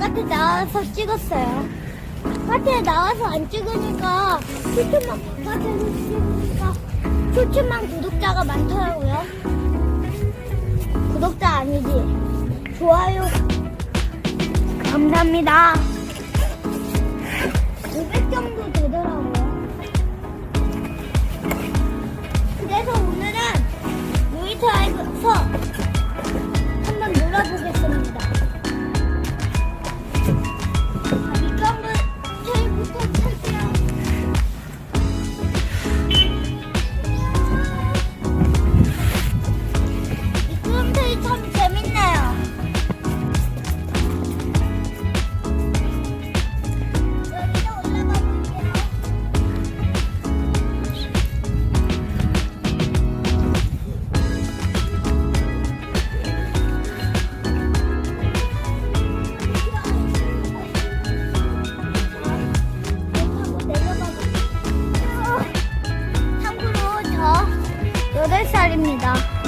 바깥에 나와서 찍었어요. 바깥에 나와서 안 찍으니까 수천만 바깥에서 찍으니까 수천만 구독자가 많더라고요. 구독자 아니지? 좋아요. 감사합니다. 500 정도 되더라고요. 그래서 오늘은 놀이터에서 8살입니다.